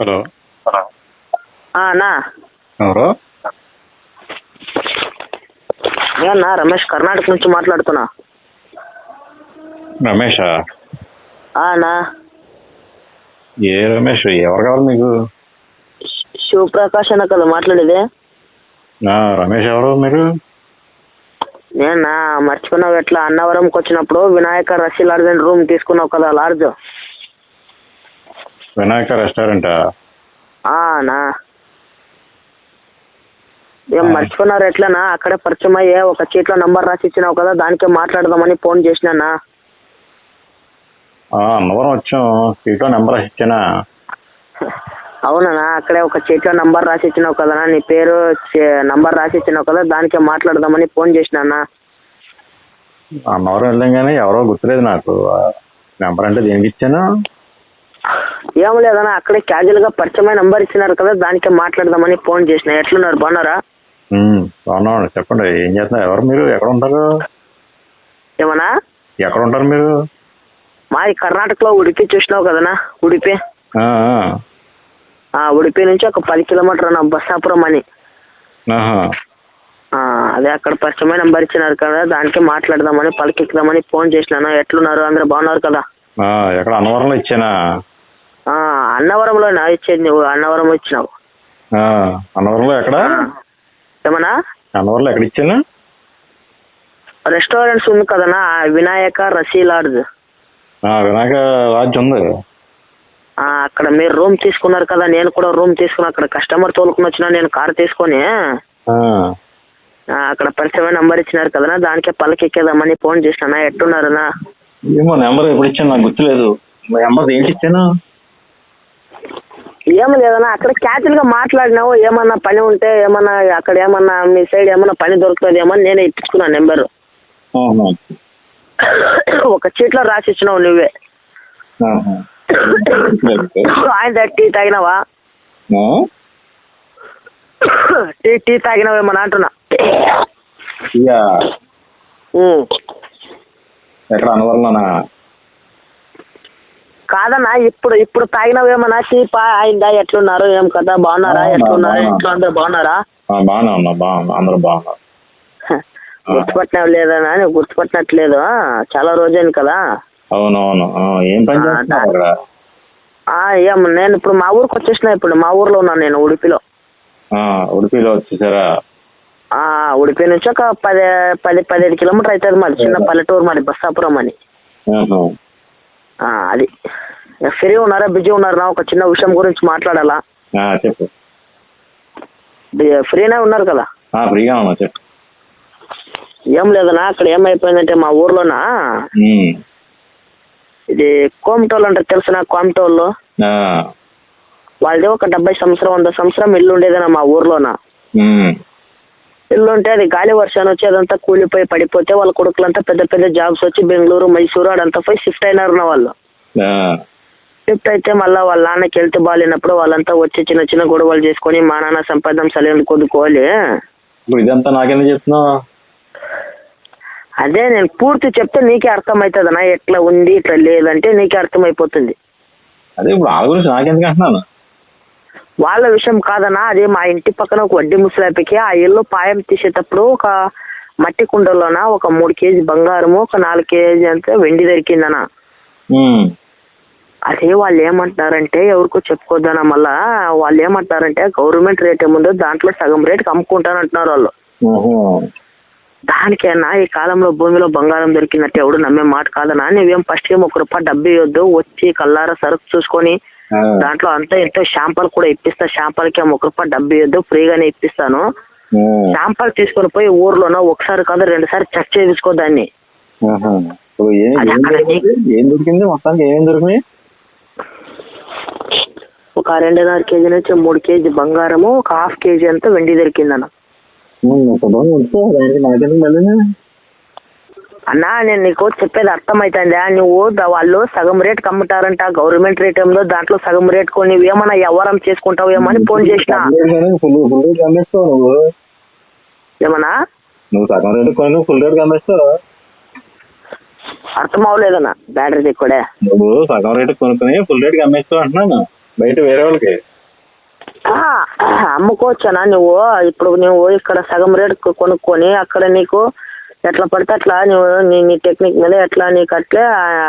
Hello. ఆ, అన్నా. ఎవరు? నేనా రమేష్ కర్ణాటక నుంచి మాట్లాడుతున్నా. రమేషా? ఆ, అన్నా. ఏ రమేష్ ఎవరు కావాలి మీకు శివప్రకాష్ అన్న కదా మాట్లాడేది? నా రమేష్ ఎవరు మీరు? నేనా మర్చిపోయినావు ఎట్లా? అన్నవరంకి వచ్చినప్పుడు వినాయక రసి లాడ్జ్ అని రూమ్ తీసుకున్నావు కదా లాడ్జ్. వినాయక రెస్టారెంటా? ఆ, అన్నా ఏం మర్చిపోయినారు ఎట్లనా? అక్కడే పరిచయం అయ్యే ఒక చీట్లో నంబర్ రాసి ఇచ్చినావు కదా దానికే మాట్లాడదామని ఫోన్ చేసినానా ఆ, అన్నవరం వచ్చాం. సీట్లో నెంబర్ ఇచ్చానా? అవునన్నా అక్కడే ఒక చీట్లో నంబర్ రాసి ఇచ్చినావు కదా నీ పేరు నంబర్ రాసి ఇచ్చినావు కదా దానికే మాట్లాడదామని ఫోన్ చేసినానా అన్నవరం వెళ్ళాం కానీ ఎవరో గుర్తులేదు నాకు. నెంబర్ అంటే దేనికి ఇచ్చాను? ఏం లేదన్నా అక్కడే క్యాజువల్గా పరిచయమైన నంబర్ ఇచ్చినారు కదా దానికే మాట్లాడదామని ఫోన్ చేసిన. ఎట్లున్నారు? బాగున్నారా? ఉమ్, బాగున్నాం చెప్పండి ఏం చేస్తున్నారు? ఎవరు మీరు? ఎక్కడ ఉంటారు ఏమన్నా? ఎక్కడ ఉంటారు మీరు? మాది కర్ణాటకలో ఉడిపి చూసినావు కదనా ఉడిపి. ఉడిపి నుంచి ఒక పది కిలోమీటర్ అన్న బస్సాపురం అని. అదే అక్కడ పరిచయమైన నంబర్ ఇచ్చినారు కదా దానికే మాట్లాడదామని పలికిద్దామని ఫోన్ చేసినాను. ఎట్లున్నారు? అందరూ బాగున్నారు కదా? ఎక్కడ అన్నవరంలో ఇచ్చానా? అన్నవరంలో ఇచ్చేది నువ్వు అన్నవరం ఇచ్చినావు ఆ, అన్నవరంలో ఎక్కడ? ఏమన్నా? అన్నవరంలో ఎక్కడ ఇచ్చాను? రెస్టారెంట్స్ ఉంది కదనా వినాయక రసీ లాడ్జ్ ఆ, వినాయక లాడ్జ్ ఉంది. అక్కడ మీరు రూమ్ తీసుకున్నారు కదా నేను కూడా రూమ్ తీసుకున్నా అక్కడ కస్టమర్ తోలుకుని వచ్చిన నేను కార్ తీసుకొని. అక్కడ పరిచయమైన నంబర్ ఇచ్చినారు కదనా దానికే పలకెక్కేదామని ఫోన్ చేసినా ఎట్టున్నారనా ఏమో నెంబర్ ఎప్పుడు ఇచ్చాను నాకు గుర్తులేదు. నెంబర్ ఏంటి ఇచ్చాను? ఏమి లేదన్నా అక్కడ క్యాచువల్గా మాట్లాడినావు ఏమన్నా పని ఉంటే ఏమన్నా అక్కడ ఏమన్నా మీ సైడ్ ఏమన్నా పని దొరుకుతుందేమో అని నేనే ఇప్పించుకున్నాను నెంబర్. ఒక చీట్లో రాసి ఇచ్చినావు నువ్వే. ఆయన టీ తాగినావా? టీ టీ తాగినావు ఏమన్నా అంటున్నా. ఎక్కడ అన్నవరంలోనా కాదన్నా ఇప్పుడు ఇప్పుడు తాగినవేమన్నా చీపా అయిందా ఎట్లున్నారు ఏం కదా బాగున్నారా బాగున్నా, ఎట్లున్నారు. ఇంట్లో అందరు బాగున్నారా? బాగానే ఉన్నా బాగున్నా అందరూ బాగున్నారు. నువ్వు గుర్తుపట్టినట్లేదు. చాలా రోజైంది కదా. అవునవును. ఏం పని ఏం నేను ఇప్పుడు మా ఊరికి వచ్చేసిన ఇప్పుడు మా ఊర్లో ఉన్నాను నేను ఉడిపిలో. ఉడిపిలో వచ్చేసారా? ఆ ఉడిపి నుంచి ఒక పది పది పదిహేడు కిలోమీటర్ అవుతుంది మరి చిన్న పల్లెటూరు మరి బస్సాపురం అని. అది. ఫ్రీ ఉన్నారా బిజీ ఉన్నారా ఒక చిన్న విషయం గురించి మాట్లాడాలా? చెప్పు. ఫ్రీనే ఉన్నారు కదా? ఫ్రీగా ఉన్నా చెప్పు. ఏం లేదన్నా అక్కడ ఏమైపోయిందంటే మా ఊర్లోనా. ఇది కోమటోళ్ళు అంటే తెలుసునా కోమటోళ్ళు? ఆ, వాళ్ళది ఒక డెబ్బై సంవత్సరం వంద సంవత్సరం ఇల్లు ఉండేదన్న మా ఊర్లోన? ఉమ్. ఇల్లు ఉంటే అది గాలి వర్షాన్ని వచ్చి అదంతా కూలిపోయి పడిపోతే వాళ్ళ కొడుకులంతా పెద్ద పెద్ద జాబ్స్ వచ్చి బెంగళూరు మైసూరు అడంతా పోయి షిఫ్ట్ అయినారు వాళ్ళు. షిఫ్ట్ అయితే మళ్ళీ వాళ్ళ నాన్నకి హెల్త్ బాగాలేనప్పుడు వాళ్ళంతా వచ్చి చిన్న చిన్న గొడవలు చేసుకొని మా నాన్న సంపాదన సరైన కొద్దుకోవాలి. ఇదంతా నాకెందుకు చెప్తున్నావు? అదే నేను పూర్తి చెప్తే నీకే అర్థమవుతుందన్నా ఎట్లా ఉంది ఇట్లా లేదంటే నీకే అర్థమైపోతుంది. అదే ఇప్పుడు వాళ్ళ గురించి నాకెందుకు అంటున్నాను? వాళ్ళ విషయం కాదన్నా అది మా ఇంటి పక్కన ఒక వడ్డీ ముసలాపికి ఆ ఇల్లు పాయం తీసేటప్పుడు ఒక మట్టి కుండలోన ఒక మూడు కేజీ బంగారము ఒక నాలుగు కేజీ అంతా వెండి దొరికిందన్న. అదే వాళ్ళు ఏమంటున్నారంటే ఎవరికో చెప్పుకోద్దన్న మళ్ళా వాళ్ళు ఏమంటున్నారంటే గవర్నమెంట్ రేట్ ఏముందో దాంట్లో సగం రేటుకి అమ్ముకుంటానంటున్నారు వాళ్ళు. దానికైనా ఈ కాలంలో భూమిలో బంగారం దొరికినట్టు ఎవడు నమ్మే మాట కాదన్నా. నువ్వేం ఫస్ట్ ఏం ఒక రూపాయి డబ్బు ఇవ్వద్దు వచ్చి కల్లారా సరుకు చూసుకొని దాంట్లో అంతా ఎంతో షాంపల్ కూడా ఇప్పిస్తా షాంపల్కి ఏమో ఒక రూపాయి డబ్బు ఇవ్వద్దు ఫ్రీగానే ఇప్పిస్తాను. శాంపల్ తీసుకొని పోయి ఊర్లోనో ఒకసారి కాదు రెండు సార్లు చెక్ చేయించుకో దాన్ని. ఏం ఏం? ఏం దొరికింది? ఒక రెండున్నర కేజీ నుంచి మూడు కేజీ బంగారము ఒక హాఫ్ కేజీ అంతా వెండి దొరికిందన్న. అన్నా నేను నీకు చెప్పేది అర్థమైతుందా. నువ్వు వాళ్ళు సగం రేట్ అమ్ముతారంట గవర్నమెంట్ రేట్ ఏమో దాంట్లో సగం రేట్ కొని ఏమన్నా వ్యవహారం చేసుకుంటావు ఏమని ఫోన్ చేసిన. ఏమన్నా? నువ్వు సగం రేటు కొని ఫుల్ రేట్ అమ్మేస్తావు అర్థం అవ్వలేదన్న. బ్యాటరీ కూడా నువ్వు సగం రేటు కొనుక్కుని ఫుల్ రేట్ అమ్మేస్తావు అంటున్నాను. బయట వేరే వాళ్ళకి. అమ్ముకోవచ్చనా నువ్వు? ఇప్పుడు నువ్వు ఇక్కడ సగం రేటుకు కొనుక్కొని అక్కడ నీకు ఎట్లా పడితే అట్లా నువ్వు నీ నీ టెక్నిక్ మీద ఎట్లా నీకు అట్లే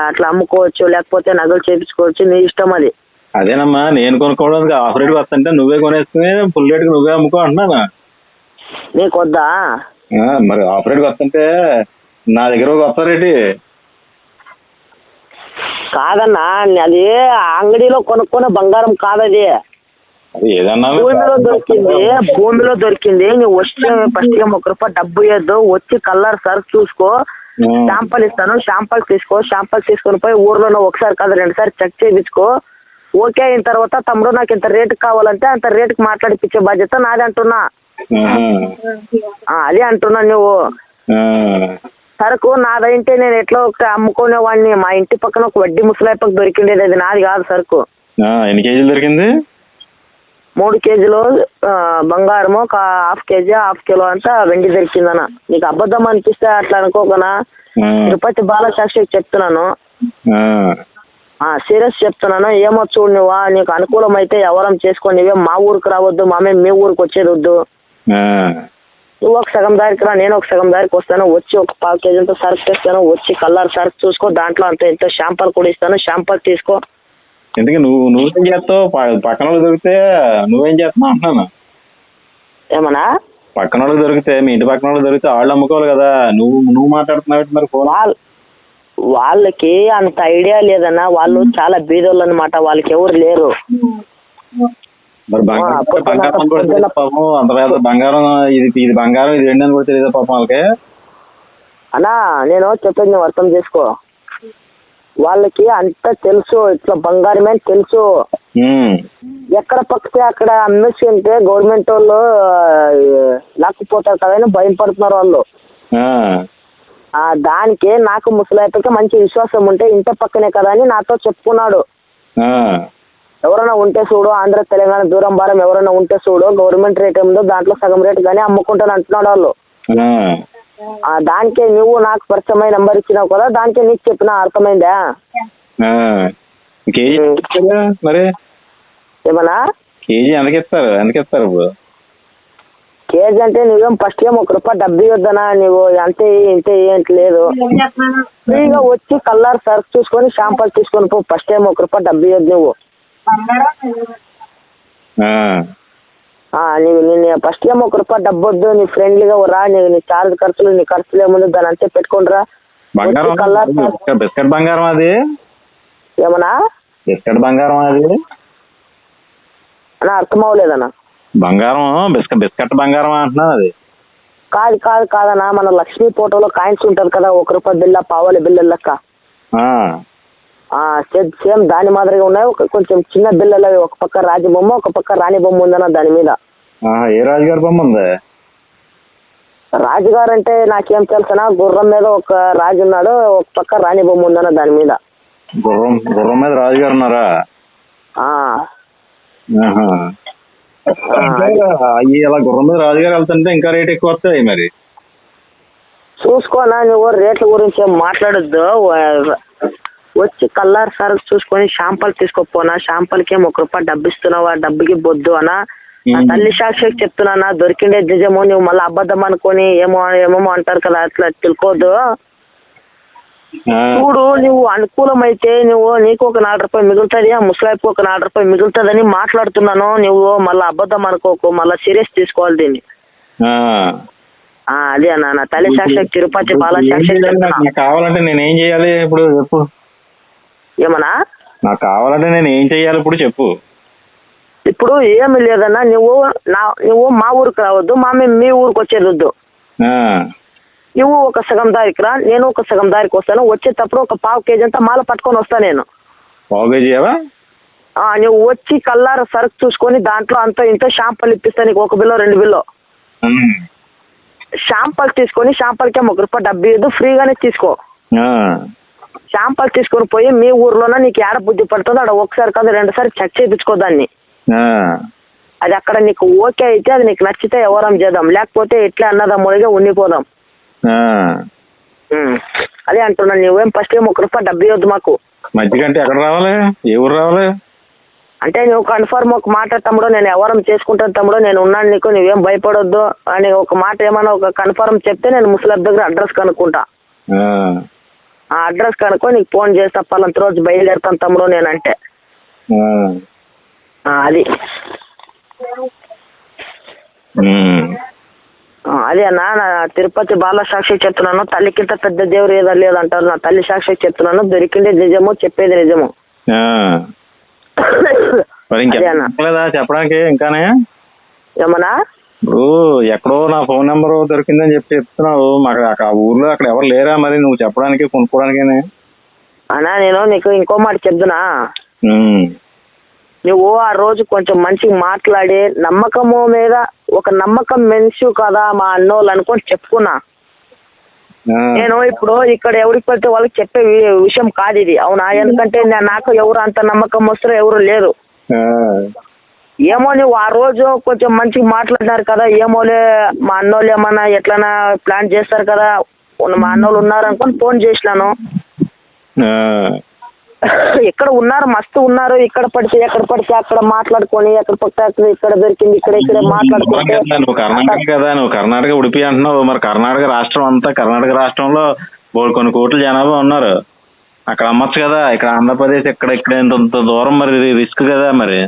అట్లా అమ్ముకోవచ్చు లేకపోతే నగలు చేపించుకోవచ్చు నీ ఇష్టం అది. అదేనమ్మా నేను కొనుక్కోవడానికి ఆఫ్ రేట్ వస్తుంటే నువ్వే కొనేసుకుని ఫుల్ రేట్కి నువ్వే అమ్ముకో అంటున్నాను? నీకు వద్దా? మరి ఆఫ్ రేట్కి వస్తుంటే నా దగ్గర ఒక రేటు. కాదన్నా అది అంగడిలో కొనుక్కున్న బంగారం కాదది. అది ఏదన్నా భూమిలో దొరికింది భూమిలో దొరికింది. నువ్వు వచ్చి ఫస్ట్గా ఒక రూపాయి డబ్బు ఇవ్వద్దు వచ్చి కలర్ సర్ఫ్ చూసుకో. షాంపల్ ఇస్తాను. షాంపల్ తీసుకో. షాంపల్ తీసుకొని పోయి ఊర్లో ఒకసారి కాదు రెండు సార్లు చెక్ చేయించుకో. ఓకే అయిన తర్వాత తమ్ముడు నాకు ఇంత రేటుకి కావాలంటే అంత రేటుకి మాట్లాడిపించే బాధ్యత నాది అంటున్నా. అదే అంటున్నా నువ్వు. సరుకు నాదంటే నేను ఎట్లా ఒక అమ్ముకునేవాడిని మా ఇంటి పక్కన ఒక వడ్డీ ముసలాయపకు దొరికిండేది అది నాది కాదు సరుకు. ఎన్ని కేజీలు దొరికింది? మూడు కేజీలు బంగారము ఒక హాఫ్ కేజీ హాఫ్ కిలో అంతా వెండి దొరికిందన్న. నీకు అబద్ధం అనిపిస్తే అట్లా అనుకోకనా తిరుపతి బాలసాక్షికి చెప్తున్నాను. సీరియస్ చెప్తున్నాను. ఏమో చూడు నువ్వా నీకు అనుకూలం అయితే ఎవరం చేసుకో నువ్వే మా ఊరికి రావద్దు మామే మీ ఊరికి వచ్చేది వద్దు. నువ్వు ఒక సగం దారికి రా నేను ఒక సగం దారికి వస్తాను. వచ్చి ఒక పావు కేజీ అంతా సరుకు తెస్తాను వచ్చి కలర్ సరుకు చూసుకో దాంట్లో అంత ఎంతో షాంపల్ కూడా ఇస్తాను. షాంపల్ తీసుకో. ఎందుకు నువ్వు నువ్వేం చేస్తావు? పక్కన వాళ్ళు దొరికితే నువ్వేం చేస్తున్నావు అంటున్నాను. ఏమన్నా? పక్కన వాళ్ళకి దొరికితే మీ ఇంటి పక్కన వాళ్ళు దొరికితే వాళ్ళు అమ్ముకోవాలి కదా. నువ్వు నువ్వు మాట్లాడుతున్నావు మరి ఫోన్ వాళ్ళ వాళ్ళకి అంత ఐడియా లేదన్నా వాళ్ళు చాలా బీదోళ్ళు అనమాట వాళ్ళకి ఎవరు లేరు. మరి బంగారం పాపం. అంత పెద్ద బంగారం ఇది ఇది బంగారం ఇది ఏంటి అని కూడా తెలియదు పాపం వాళ్ళకి. అన్నా నేను చెప్పేది నువ్వు అర్థం చేసుకో. వాళ్ళకి అంతా తెలుసు ఇట్లా బంగారమే అని తెలుసు. ఎక్కడ పక్కితే అక్కడ అమ్మేసి ఉంటే గవర్నమెంట్ వాళ్ళు లాక్కుపోతారు కదా అని భయపడుతున్నారు వాళ్ళు. ఆ, ఆ దానికి నాకు ముసలాయిపకి మంచి విశ్వాసం ఉంటే ఇంట పక్కనే కదా అని నాతో చెప్పుకున్నాడు. ఎవరైనా ఉంటే చూడు ఆంధ్ర తెలంగాణ దూరం భారం ఎవరైనా ఉంటే చూడు గవర్నమెంట్ రేట్ ఏముందో దాంట్లో సగం రేట్ కానీ అమ్ముకుంటాను అంటున్నాడు వాళ్ళు. దానికే నువ్వు నాకు పరిచయమై నెంబర్ ఇచ్చినావు కదా దానికే నీకు చెప్పిన అర్థమైందా? ఆ. కేజీ ఎంత ఇస్తారు మరి? ఏమన్నా? కేజీ ఎందుకు ఇస్తారు? ఎందుకు ఇస్తారు ఇప్పుడు? కేజీ అంటే నువ్వేం ఫస్ట్ ఏం ఒక రూపాయి డబ్బు ఇవ్వద్దనా? నువ్వు అంతే ఇంతే ఏంటి లేదు. ఫ్రీగా వచ్చి కలర్ సర్ఫ్ చూసుకొని షాంపల్ తీసుకొని పో ఫస్ట్ టైం ఒక రూపాయి డబ్బు ఇవ్వద్దు నువ్వు. నేను ఫస్ట్ ఏమో ఒక రూపాయి డబ్బు వద్దు నీ ఫ్రెండ్లీగా రా నీ నీ చార్జ్ ఖర్చులు నీ ఖర్చులు ఏముంది దాని అంతే పెట్టుకొని రా. బంగారం బిస్కెట్ బంగారం అది? ఏమన్నా? బిస్కెట్ బంగారం అది? అన్న అర్థం అవ్వలేదన్నా బంగారం బిస్కెట్ బిస్కెట్ బంగారం అంటున్నాను అది. కాదు కాదు కాదన్నా మన లక్ష్మీ ఫోటోలో కాయిన్స్ ఉంటది కదా ఒక రూపాయి బిల్ల పావలి బిల్ల లెక్క. సేమ్ దాని మాదిరిగా ఉన్నాయి. ఒక కొంచెం చిన్న బిల్లలు ఒక పక్క రాజు బొమ్మ ఒక పక్క రాణి బొమ్మ ఉందన్న దాని మీద. ఏ రాజుగారి బొమ్మ ఉంది? రాజుగారు అంటే నాకేం తెలుసనా గుర్రం మీద ఒక రాజు ఉన్నాడు ఒక పక్క రాణి బొమ్మ ఉందన్న దాని మీద. గుర్రం గుర్రం మీద రాజుగారు ఉన్నారా? అయ్యి అలా గుర్రం మీద రాజుగారు వెళ్తుంటే ఇంకా రేట్ ఎక్కువ వస్తాయి మరి. చూసుకోనా నువ్వు రేట్ల గురించి మాట్లాడొద్దు. వచ్చి కల్లార్ సరుకు చూసుకొని షాంపల్ తీసుకోపోనా? షాంపల్కి ఏం ఒక రూపాయి డబ్బు ఇస్తున్నావా డబ్బుకి బొద్దు అనా. తల్లి సాక్షికి చెప్తున్నానా? దొరికిండే నిజమో నువ్వు మళ్ళీ అబద్ధం అనుకొని ఏమో ఏమేమో అంటారు కదా అట్లా తెలుకోదు చూడు నువ్వు అనుకూలమైతే నువ్వు నీకు ఒక నాలుగు రూపాయలు మిగులుతుంది ఆ ముసలాయిపు ఒక నాలుగు రూపాయలు మిగులుతుందని మాట్లాడుతున్నాను. నువ్వు మళ్ళీ అబద్ధం అనుకోకు మళ్ళీ సీరియస్ తీసుకోవాలి దీన్ని. అదే అన్న నా తల్లి సాక్షి తిరుపతి బాల సాక్షి కావాలంటే నేను ఏం చేయాలి? ఇప్పుడు చెప్పు ఏమన్నా? నాకు కావాలంటే నేను ఏం చేయాలి ఇప్పుడు చెప్పు. ఇప్పుడు ఏమి లేదన్నా నువ్వు నా నువ్వు మా ఊరికి రావద్దు మా మేము మీ ఊరికి వచ్చేది వద్దు నువ్వు ఒక సగం దారికి రా నేను ఒక సగం దారికి వస్తాను వచ్చేటప్పుడు ఒక పావు కేజీ అంతా మాల పట్టుకొని వస్తాను నేను. పావు కేజీ నువ్వు వచ్చి కల్లార సరుకు చూసుకొని దాంట్లో అంత ఇంత షాంపల్ ఇప్పిస్తాను నీకు ఒక బిల్లో రెండు బిల్లో. షాంపల్ తీసుకొని షాంపల్కి ఒక రూపాయి డబ్బు ఇవ్వదు ఫ్రీగానే తీసుకో. ఆ, షాంపల్ తీసుకొని పోయి మీ ఊర్లోనే నీకు ఏడ బుద్ధి పడుతుందో అక్కడ ఒకసారి కాదు రెండుసారి చెక్ చేయించుకో దాన్ని. అది అక్కడ నీకు ఓకే అయితే అది నీకు నచ్చితే ఎవరం చేద్దాం. లేకపోతే ఇట్లా అన్నదమ్ముడిగా ఉండిపోదాం. అదే అంటున్నాను నువ్వేం ఫస్ట్ ఏం ఒక రూపాయి డబ్బు ఇవ్వద్దు మాకు. మధ్య కంటే ఎక్కడ రావాలి? ఏ ఊరు రావాలి? అంటే నువ్వు కన్ఫర్మ్ ఒక మాట తమ్ముడు నేను ఎవరం చేసుకుంటాను తమ్ముడు నేను ఉన్నాను నీకు నువ్వేం భయపడొద్దు అని ఒక మాట ఏమైనా ఒక కన్ఫర్మ్ చెప్తే నేను ముసలి దగ్గర అడ్రస్ కనుక్కుంటా. ఆ, అడ్రస్ కనుక్కో నీకు ఫోన్ చేస్తా పలాంత రోజు బయలుదేరుతాను తమ్ముడు నేనంటే. అది. అదే అన్న నా తిరుపతి బాల సాక్షి చెప్తున్నాను తల్లికింత పెద్ద దేవుడు ఏదో లేదంటారు నా తల్లి సాక్షి చెప్తున్నాను దొరికిందే నిజము చెప్పేది నిజము. చెప్పడానికి ఇంకానే? ఏమన్నా? ఇప్పుడు ఎక్కడో నా ఫోన్ నెంబర్ దొరికిందని చెప్పి చెప్తున్నావు. మాకు ఆ ఊర్లో అక్కడ ఎవరు లేరా మరి? నువ్వు చెప్పడానికి కొనుక్కోవడానికి అన్నా నేను నీకు ఇంకో మాట చెప్తున్నా. నువ్వు ఆ రోజు కొంచెం మంచిగా మాట్లాడి నమ్మకము మీద ఒక నమ్మకం మనిషి కదా మా అన్నోళ్ళు అనుకొని చెప్పుకున్నా. నేను ఇప్పుడు ఇక్కడ ఎవరికి పడితే వాళ్ళకి చెప్పే విషయం కాదు ఇది. అవునా? ఎందుకంటే నాకు ఎవరు అంత నమ్మకం వస్తారో ఎవరు లేరు. ఏమో నువ్వు ఆ రోజు కొంచెం మంచిగా మాట్లాడినారు కదా ఏమోలే మా అన్నోళ్ళు ఏమన్నా ఎట్లన్నా ప్లాన్ చేస్తారు కదా మా అన్నోళ్ళు ఉన్నారు అనుకొని ఫోన్ చేసినాను. ఇక్కడ ఉన్నారు మస్తు ఉన్నారు ఇక్కడ పడితే ఎక్కడ పడితే అక్కడ మాట్లాడుకొని ఎక్కడ పడితే అక్కడ ఇక్కడ దొరికింది ఇక్కడ ఇక్కడ మాట్లాడుకుంటే నువ్వు కర్ణాటక కదా నువ్వు కర్ణాటక ఉడిపి అంటున్నావు మరి కర్ణాటక రాష్ట్రం అంతా కర్ణాటక రాష్ట్రంలో కొన్ని కోట్ల జనాభా ఉన్నారు. అక్కడ అమ్మచ్చు కదా ఇక్కడ ఆంధ్రప్రదేశ్ ఇక్కడ ఇక్కడ ఇంత దూరం మరి రిస్క్ కదా మరి.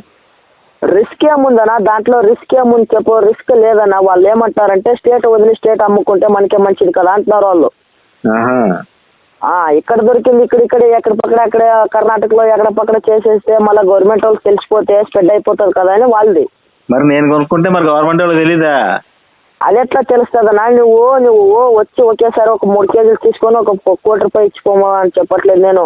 రిస్క్ ఏముందన్నా? దాంట్లో రిస్క్ ఏముంది చెప్పు. రిస్క్ లేదన్నా. వాళ్ళు ఏమంటారంటే స్టేట్ వదిలి స్టేట్ అమ్ముకుంటే మనకే మంచిది కదా అంటున్నారు వాళ్ళు. ఇక్కడ దొరికింది ఇక్కడ ఇక్కడ ఎక్కడ పక్కన అక్కడ కర్ణాటకలో ఎక్కడ పక్కన చేసేస్తే మళ్ళీ గవర్నమెంట్ వాళ్ళకి తెలిసిపోతే స్ప్రెడ్ అయిపోతుంది కదా అని వాళ్ళది. మరి నేను కొనుక్కుంటే మరి గవర్నమెంట్ వాళ్ళకి తెలీదా? అది ఎట్లా తెలుస్తుందన్నా? నువ్వు నువ్వు వచ్చి ఒకేసారి ఒక మూడు కేజీలు తీసుకొని ఒక కోటి రూపాయలు ఇచ్చుకోమా అని చెప్పట్లేదు నేను.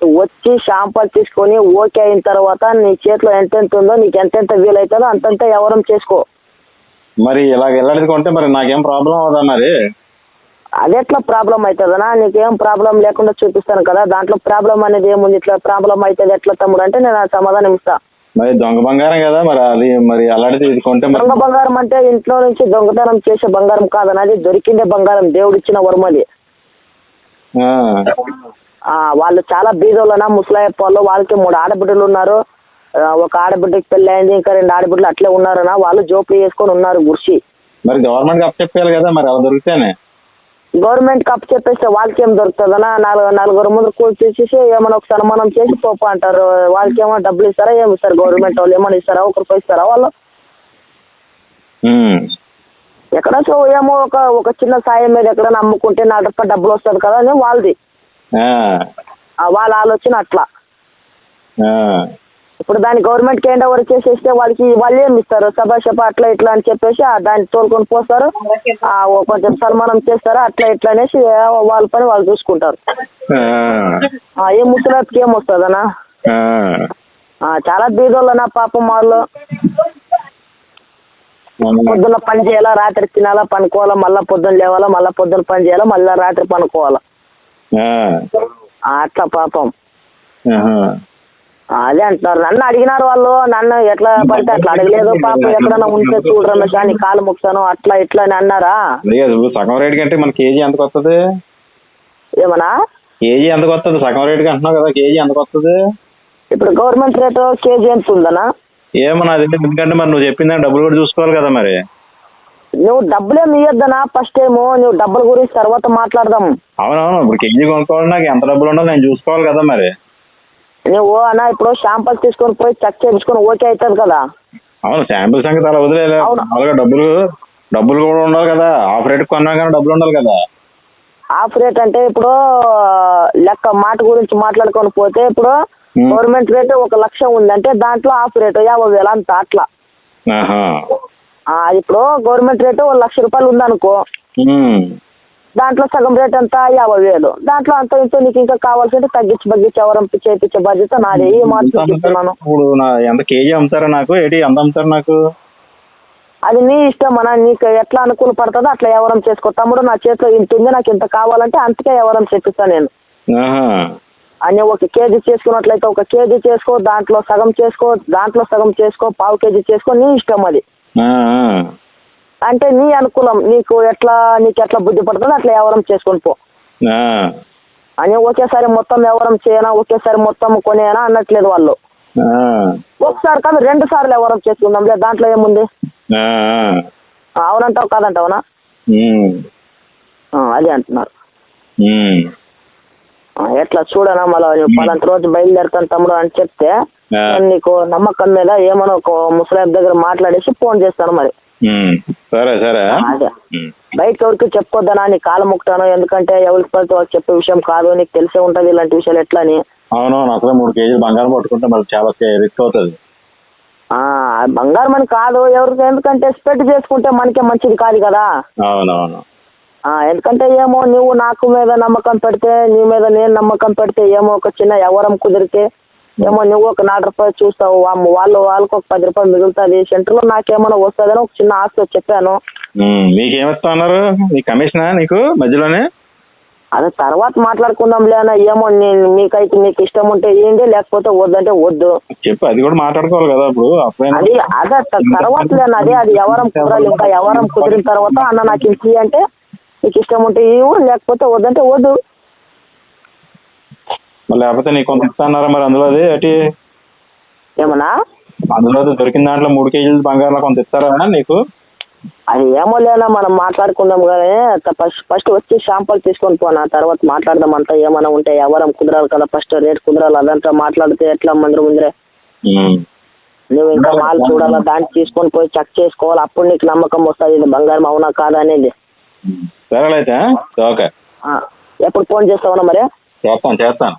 వచ్చి షాంపల్ తీసుకొని ఓకే అయిన తర్వాత నీ చేతిలో ఎంతెంత ఉందో నీకు ఎంతెంత వీలవుతుందో అంతంత ఎవరం చేసుకో. మరి ఇలాగ వెళ్ళాలి కొంటే మరి నాకేం ప్రాబ్లం అవుదా మరి? అది ఎట్లా ప్రాబ్లం అవుతుందనా నీకేం ప్రాబ్లం లేకుండా చూపిస్తాను కదా? దాంట్లో ప్రాబ్లం అనేది ఏముంది? ఇట్లా ప్రాబ్లం అవుతుంది ఎట్లా తమ్ముడు అంటే నేను సమాధానం ఇస్తా. మరి దొంగ బంగారం కదా మరి అది మరి అలాంటిది ఇది కొంటే మరి దొంగ బంగారం అంటే ఇంట్లో నుంచి దొంగతనం చేసే బంగారం కాదన్న అది దొరికిందే బంగారం. దేవుడు ఇచ్చిన వరమది ఆ. ఆ, వాళ్ళు చాలా బీదోళ్ళనా ముసలాయప్ప వాళ్ళు వాళ్ళకి మూడు ఆడబిడ్డలు ఉన్నారు. ఒక ఆడబిడ్డకి పెళ్ళి అయింది ఇంకా రెండు ఆడబిడ్డలు అట్లే ఉన్నారనా వాళ్ళు జోపులు వేసుకొని ఉన్నారు గుర్షి మరి గవర్నమెంట్ అప్ చెప్పాలి కదా మరి అలా దొరికితేనే. గవర్నమెంట్ కప్ చెప్పేస్తే వాళ్ళకి ఏం దొరుకుతుందనా? నాలుగు నలుగురు ముందు కూర్చేసి ఏమైనా ఒక సన్మానం చేసి పోపు అంటారు. వాళ్ళకి ఏమైనా డబ్బులు ఇస్తారా? ఏమి ఇస్తారు? గవర్నమెంట్ వాళ్ళు ఏమైనా ఇస్తారా? ఒక రూపాయి ఇస్తారా వాళ్ళు. ఎక్కడ సో ఏమో ఒక ఒక చిన్న సాయం మీద ఎక్కడైనా అమ్ముకుంటే నా డబ్బులు వస్తుంది కదా అని వాళ్ళది. వాళ్ళ ఆలోచన అట్లా. ఇప్పుడు దాన్ని గవర్నమెంట్కి హ్యాండ్ ఓవర్ చేసేస్తే వాళ్ళకి వాళ్ళు ఏమి ఇస్తారు? సభ సభ అట్లా ఇట్లా అని చెప్పేసి దాన్ని తోలుకొని పోస్తారు. కొంచెం సన్మానం చేస్తారు. అట్లా ఇట్లా అనేసి వాళ్ళ పని వాళ్ళు చూసుకుంటారు. ఏ ముసలాకి ఏం వస్తుందనా చాలా బీదోళ్ళనా పాపం వాళ్ళు. పొద్దున్న పని చేయాలా రాత్రి తినాలా పనుకోవాలా మళ్ళా పొద్దున్న లేవాలా మళ్ళా పొద్దున్న పని చేయాలా మళ్ళా రాత్రి పనుకోవాలా. అట్లా పాపం. అదే అంటున్నారు. నన్ను అడిగినారు వాళ్ళు. నన్ను ఎట్లా పడితే అట్లా అడగలేదు. పాపం ఎక్కడైనా ఉంటే చూడరన్న కానీ కాలు ముక్తాను అట్లా ఇట్లా అని అన్నారా? అదే ఇప్పుడు సగం రేట్ కంటే మన కేజీ ఎంతకు వస్తుంది ఏమన్నా? కేజీ ఎంతకు వస్తుంది సగం రేట్ అంటున్నావు కదా కేజీ ఎంతకు వస్తుంది ఇప్పుడు గవర్నమెంట్ రేటు కేజీ ఎంత ఉందనా ఏమో నా తెలియదు ఎందుకంటే మరి నువ్వు చెప్పిందా డబ్బులు కూడా చూసుకోవాలి కదా మరి. నువ్వు డబ్బులేమి ఇయ్యొద్దనా ఫస్ట్ ఏమో నువ్వు డబ్బుల గురించి తర్వాత మాట్లాడదాం. అవునవును ఇప్పుడు కేజీ కొనుక్కోవాలి నాకు ఎంత డబ్బులు ఉండాలో నేను చూసుకోవాలి కదా మరి. నువ్వు అన్న ఇప్పుడు షాంపల్ తీసుకొని పోయి చెక్ చేయించుకొని ఓకే అవుతుంది కదా. అవును శాంపిల్ సంగతి అలా వదిలేదు అవును. మామూలుగా డబ్బులు డబ్బులు కూడా ఉండాలి కదా. ఆఫ్ రేట్ కొన్నా కానీ డబ్బులు ఉండాలి కదా. ఆఫ్ రేట్ అంటే ఇప్పుడు లెక్క మాట గురించి మాట్లాడుకొని పోతే ఇప్పుడు. గవర్నమెంట్ రేట్ ఒక లక్ష ఉందంటే దాంట్లో ఆఫ్ రేట్ యాభై వేలు అంత అట్లా. ఆహా. ఇప్పుడు గవర్నమెంట్ రేటు ఒక లక్ష రూపాయలు ఉందనుకో. దాంట్లో సగం రేట్ అంతా యాభై వేలు. దాంట్లో అంత ఇంత నీకు ఇంకా కావాల్సింటే తగ్గించి బగ్గించి ఎవరం చేయించే బాధ్యత నాది. ఈ మాట ఎంత ఇప్పుడు కేజీ అమ్ముతారా నాకు? ఏంటి ఎంత అమ్ముతారు నాకు? అది నీ ఇష్టం మన నీకు ఎట్లా అనుకూల పడుతుందో అట్లా ఎవరం చేసుకో. తమ్ముడు నా చేతిలో ఇంత ఉంది నాకు ఇంత కావాలంటే అంతకే ఎవరం చెప్పిస్తాను నేను. అని ఒక కేజీ చేసుకున్నట్లయితే ఒక కేజీ చేసుకో దాంట్లో సగం చేసుకో దాంట్లో సగం చేసుకో పావు కేజీ చేసుకో నీ ఇష్టం అది. అంటే నీ అనుకూలం నీకు ఎట్లా నీకు ఎట్లా బుద్ధి పడుతుందో అట్లా ఎవరం చేసుకొని పో. అని ఒకేసారి మొత్తం ఎవరం చేయనా ఒకేసారి మొత్తం కొనేనా అనట్లేదు వాళ్ళు. ఒకసారి కాదు రెండు సార్లు ఎవరం చేసుకుందాంలే దాంట్లో ఏముంది? అవునంటావు కాదంటావునా? అది అంటున్నారు. ఎట్లా చూడనా మళ్ళీ పలాంటి రోజు బయలుదేరుతాను తమ్ముడు అని చెప్తే నీకు నమ్మకం మీద ఏమో ఒక ముసలాబ్ దగ్గర మాట్లాడేసి ఫోన్ చేస్తాను మరి. సరే సరే. బయటకు ఎవరికి చెప్పుకోద్దనా నీ కాలు ముక్తాను ఎందుకంటే ఎవరికి పడితే వాళ్ళకి చెప్పే విషయం కాదు నీకు తెలిసే ఉంటది ఇలాంటి విషయాలు ఎట్లా అని. అవునవును అసలు మూడు కేజీలు బంగారం పట్టుకుంటే మరి చాలా రిస్క్ అవుతుంది. ఆ బంగారం అని కాదు ఎవరికి ఎందుకంటే స్పెట్ చేసుకుంటే మనకే మంచిది కాదు కదా. అవునవును. ఆ ఎందుకంటే ఏమో నువ్వు నాకు మీద నమ్మకం పెడితే నీ మీద నేను నమ్మకం పెడితే ఏమో ఒక చిన్న ఎవరం కుదిరితే ఏమో నువ్వు ఒక నాలుగు రూపాయలు చూస్తావు వాళ్ళు వాళ్ళకి ఒక పది రూపాయలు మిగులుతుంది సెంటర్లో నాకేమైనా వస్తుందని ఒక చిన్న ఆశ చెప్పాను. ఉన్నారు కమిషనా నీకు మధ్యలోనే? అదే తర్వాత మాట్లాడుకుందాం లేనా ఏమో నేను మీకైతే మీకు ఇష్టం ఉంటే ఏంటి లేకపోతే వద్దంటే వద్దు. చెప్పు అది కూడా మాట్లాడుకోవాలి కదా అప్పుడైనా అది అదే తర్వాత లేనా అదే అది ఎవరం కుదరాలి ఇంకా ఎవరం కుదిరిన తర్వాత అన్న నాకు ఇంటి అంటే నీకు ఇష్టం ఉంటే ఇవ్వు లేకపోతే వద్దంటే వద్దు. మరి లేకపోతే నీకు కొంత ఇస్తా అన్నారా మరి అందులో అది? అటు ఏమన్నా? అందులో దొరికిన దాంట్లో మూడు కేజీలు బంగారం కొంత ఇస్తారా నీకు? అది ఏమో లేనా మనం మాట్లాడుకుందాం కానీ ఫస్ట్ ఫస్ట్ వచ్చి షాంపల్ తీసుకొని పోనా తర్వాత మాట్లాడదాం అంతా ఏమైనా ఉంటే ఎవరం కుదరాలి కదా ఫస్ట్ రేట్ కుదరాలి అదంతా మాట్లాడితే ఎట్లా మందిరం? ముందరే నువ్వు ఇంకా మాల్ చూడాలా దాన్ని తీసుకొని పోయి చెక్ చేసుకోవాలి అప్పుడు నీకు నమ్మకం వస్తుంది ఇది బంగారం అవునా కాదా అనేది. ఓకే. ఎప్పుడు ఫోన్ చేస్తావన్నా మరి? చేస్తాను చేస్తాను.